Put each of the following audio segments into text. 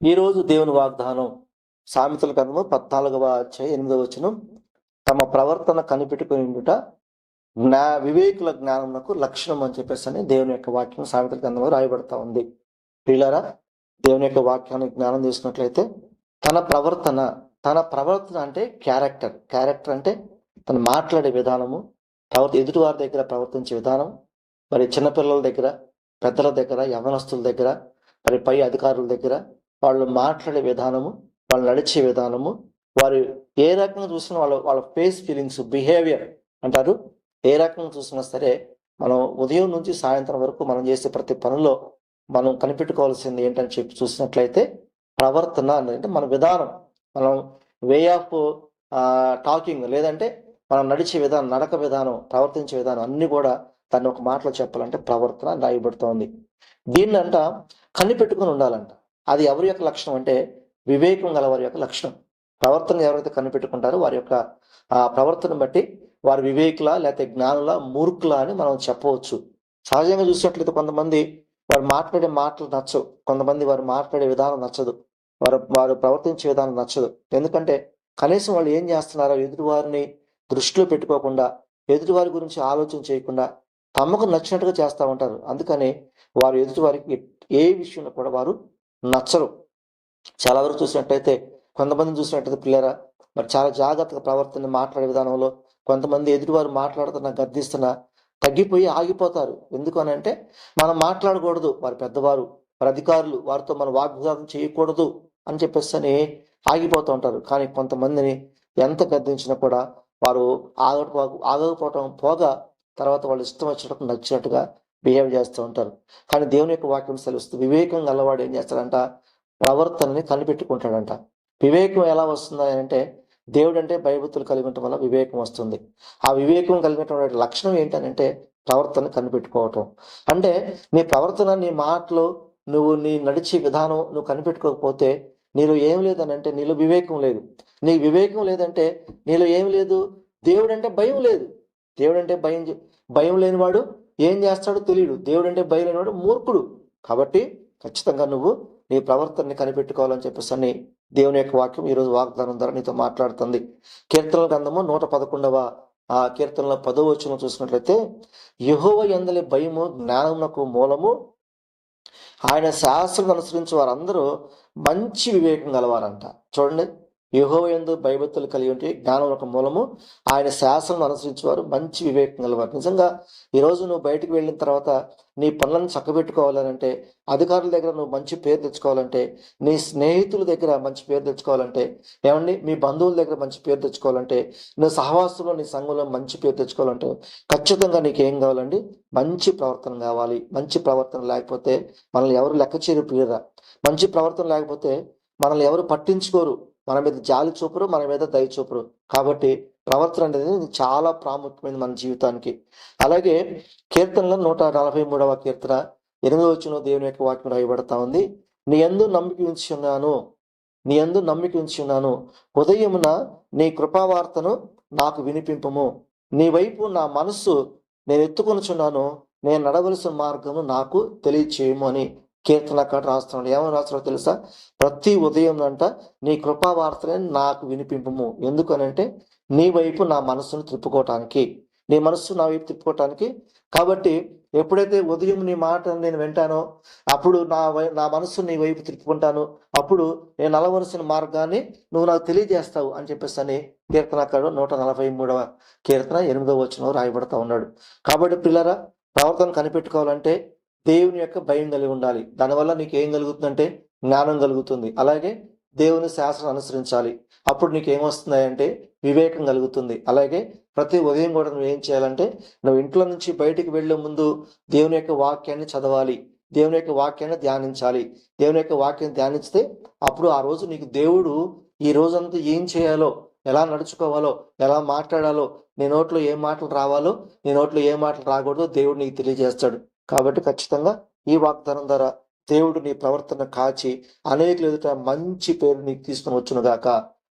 ఈరోజు దేవుని వాగ్దానం సామెతల గ్రంథము పద్నాలుగవ అధ్యాయం ఎనిమిదవ వచనం. తమ ప్రవర్తన కనిపెట్టుకుని ఉండుట జ్ఞా వివేకుల జ్ఞానమునకు లక్షణం అని చెప్పేసి అని దేవుని యొక్క వాక్యం సామెతల గ్రంథంలో రాయబడతా ఉంది. పిల్లరా దేవుని యొక్క వాక్యాన్ని జ్ఞానం చేసినట్లయితే తన ప్రవర్తన తన ప్రవర్తన అంటే క్యారెక్టర్. క్యారెక్టర్ అంటే తను మాట్లాడే విధానము ప్రవర్త ఎదుటివారి దగ్గర ప్రవర్తించే విధానం మరి చిన్నపిల్లల దగ్గర పెద్దల దగ్గర యవనస్తుల దగ్గర మరి పై అధికారుల దగ్గర వాళ్ళు మాట్లాడే విధానము వాళ్ళు నడిచే విధానము వారు ఏ రకంగా చూసినా వాళ్ళ వాళ్ళ ఫేస్ ఫీలింగ్స్ బిహేవియర్ అంటారు. ఏ రకంగా చూసినా సరే మనం ఉదయం నుంచి సాయంత్రం వరకు మనం చేసే ప్రతి పనిలో మనం కనిపెట్టుకోవాల్సింది ఏంటని చెప్పి చూసినట్లయితే ప్రవర్తన అంటే మన విధానం. మనం వే ఆఫ్ టాకింగ్ లేదంటే మనం నడిచే విధానం నడక విధానం ప్రవర్తించే విధానం అన్ని కూడా దాన్ని ఒక మాటలో చెప్పాలంటే ప్రవర్తన రాయబడుతోంది. దీన్ని అంట కనిపెట్టుకుని ఉండాలంట. అది ఎవరి యొక్క లక్షణం అంటే వివేకం గల వారి యొక్క లక్షణం. ప్రవర్తన ఎవరైతే కనిపెట్టుకుంటారో వారి యొక్క ఆ ప్రవర్తన బట్టి వారి వివేకుల లేకపోతే జ్ఞానుల మూర్ఖుల అని మనం చెప్పవచ్చు. సహజంగా చూసినట్లయితే కొంతమంది వారు మాట్లాడే మాటలు నచ్చవు. కొంతమంది వారు మాట్లాడే విధానం నచ్చదు. వారు వారు ప్రవర్తించే విధానం నచ్చదు. ఎందుకంటే కనీసం వాళ్ళు ఏం చేస్తున్నారో ఎదుటివారిని దృష్టిలో పెట్టుకోకుండా ఎదుటివారి గురించి ఆలోచన చేయకుండా తమకు నచ్చినట్టుగా చేస్తూ ఉంటారు. అందుకని వారు ఎదుటివారికి ఏ విషయంలో కూడా వారు నచ్చరు. చాలా వరకు చూసినట్టయితే కొంతమంది చూసినట్టయితే పిల్లరా మరి చాలా జాగ్రత్తగా ప్రవర్తన మాట్లాడే విధానంలో కొంతమంది ఎదుటివారు మాట్లాడుతున్నా గద్దిస్తున్నా తగ్గిపోయి ఆగిపోతారు. ఎందుకు అని అంటే మనం మాట్లాడకూడదు. వారి పెద్దవారు వారి అధికారులు వారితో మనం వాగ్వాదం చేయకూడదు అని చెప్పేసి అని ఆగిపోతూ ఉంటారు. కానీ కొంతమందిని ఎంత గద్దించినా కూడా వారు ఆగ ఆగకపోవటం పోగా తర్వాత వాళ్ళు ఇష్టం వచ్చినట్టు నచ్చినట్టుగా బిహేవ్ చేస్తూ ఉంటారు. కానీ దేవుని యొక్క వాక్యం సెలవుస్తూ వివేకం గలవాడు ఏం చేస్తాడంట? ప్రవర్తనని కనిపెట్టుకుంటాడంట. వివేకం ఎలా వస్తుంది అంటే దేవుడు అంటే భయభూతులు కలిగి వల్ల వివేకం వస్తుంది. ఆ వివేకం కలిగినటువంటి లక్షణం ఏంటంటే ప్రవర్తన కనిపెట్టుకోవటం. అంటే నీ ప్రవర్తన నీ మాటలు నువ్వు నీ నడిచే విధానం నువ్వు కనిపెట్టుకోకపోతే నీలో ఏం లేదని అంటే నీలో వివేకం లేదు. నీ వివేకం లేదంటే నీలో ఏం లేదు? దేవుడు అంటే భయం లేదు. దేవుడు అంటే భయం భయం లేనివాడు ఏం చేస్తాడో తెలియడు దేవుడు అంటే బయలునేవాడు మూర్ఖుడు. కాబట్టి ఖచ్చితంగా నువ్వు నీ ప్రవర్తనని కనిపెట్టుకోవాలని చెప్పేసి అని దేవుని యొక్క వాక్యం ఈరోజు వాగ్దానం ద్వారా నీతో మాట్లాడుతుంది. కీర్తనల గ్రంథము నూట పదకొండవ ఆ కీర్తనల పదో వచ్చిన చూసినట్లయితే యహోవ ఎందలి భయము జ్ఞానమునకు మూలము. ఆయన శాస్త్రం అనుసరించి వారందరూ మంచి వివేకం గలవారంట. చూడండి. యహో ఎందు భయభక్తులు కలిగి ఉంటే జ్ఞానం ఒక మూలము. ఆయన శాసనం అనుసరించేవారు మంచి వివేకం గలవారు. నిజంగా ఈరోజు నువ్వు బయటకు వెళ్ళిన తర్వాత నీ పనులను చక్కబెట్టుకోవాలంటే అధికారుల దగ్గర నువ్వు మంచి పేరు తెచ్చుకోవాలంటే నీ స్నేహితుల దగ్గర మంచి పేరు తెచ్చుకోవాలంటే ఏమండి? మీ బంధువుల దగ్గర మంచి పేరు తెచ్చుకోవాలంటే నువ్వు సహవాసంలో నీ సంఘంలో మంచి పేరు తెచ్చుకోవాలంటే ఖచ్చితంగా నీకు ఏం కావాలండి? మంచి ప్రవర్తన కావాలి. మంచి ప్రవర్తన లేకపోతే మనల్ని ఎవరు లెక్క చేయరు ప్రియరా మంచి ప్రవర్తన లేకపోతే మనల్ని ఎవరు పట్టించుకోరు. మన మీద జాలి చూపరు మన మీద దయ చూపరు. కాబట్టి ప్రవర్తన అనేది చాలా ప్రాముఖ్యమైనది మన జీవితానికి. అలాగే కీర్తనలో నూట నలభై మూడవ కీర్తన ఎనిమిదవ వచ్చిన దేవుని యొక్క వాక్యం రాయబడతా ఉంది. నీ ఎందు నమ్మిక ఉంచి ఉన్నాను నీ ఎందు నమ్మిక ఉంచి ఉన్నాను. ఉదయమున నీ కృపావార్తను నాకు వినిపింపము. నీ వైపు నా మనస్సు నేను ఎత్తుకొనుచున్నాను నేను నడవలసిన మార్గము నాకు తెలియచేయము అని కీర్తనకాడు రాస్తున్నాడు. ఏమని రాస్తున్నాడు తెలుసా? ప్రతి ఉదయం అంట నీ కృపావార్తనే నాకు వినిపింపము. ఎందుకనంటే నీ వైపు నా మనస్సును తిప్పుకోవటానికి నీ మనస్సు నా వైపు తిప్పుకోవటానికి కాబట్టి ఎప్పుడైతే ఉదయం నీ మాట నేను వింటానో అప్పుడు నా వై నా మనస్సు నీ వైపు తిప్పుకుంటాను. అప్పుడు నేను నలవలసిన మార్గాన్ని నువ్వు నాకు తెలియజేస్తావు అని చెప్పేసి అని కీర్తనకాడు నూట నలభై మూడవ కీర్తన ఎనిమిదవ వచ్చిన రాయబడతా ఉన్నాడు. కాబట్టి పిల్లరా ప్రవర్తన కనిపెట్టుకోవాలంటే దేవుని యొక్క భయం కలిగి ఉండాలి. దానివల్ల నీకు ఏం కలుగుతుందంటే జ్ఞానం కలుగుతుంది. అలాగే దేవుని శాస్త్రం అనుసరించాలి. అప్పుడు నీకు ఏమొస్తున్నాయంటే వివేకం కలుగుతుంది. అలాగే ప్రతి ఉదయం కూడా నువ్వు ఏం చేయాలంటే నువ్వు ఇంట్లో నుంచి బయటికి వెళ్ళే ముందు దేవుని యొక్క వాక్యాన్ని చదవాలి. దేవుని యొక్క వాక్యాన్ని ధ్యానించాలి. దేవుని యొక్క వాక్యాన్ని ధ్యానిస్తే అప్పుడు ఆ రోజు నీకు దేవుడు ఈ రోజంతా ఏం చేయాలో ఎలా నడుచుకోవాలో ఎలా మాట్లాడాలో నీ నోట్లో ఏ మాటలు రావాలో నీ నోట్లో ఏ మాటలు రాకూడదో దేవుడు నీకు తెలియజేస్తాడు. కాబట్టి ఖచ్చితంగా ఈ వాగ్దానం ద్వారా దేవుడు నీ ప్రవర్తన కాచి అనేకులు ఎదుట మంచి పేరు నీకు తీసుకుని వచ్చును గాక.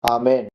ఆమెన్.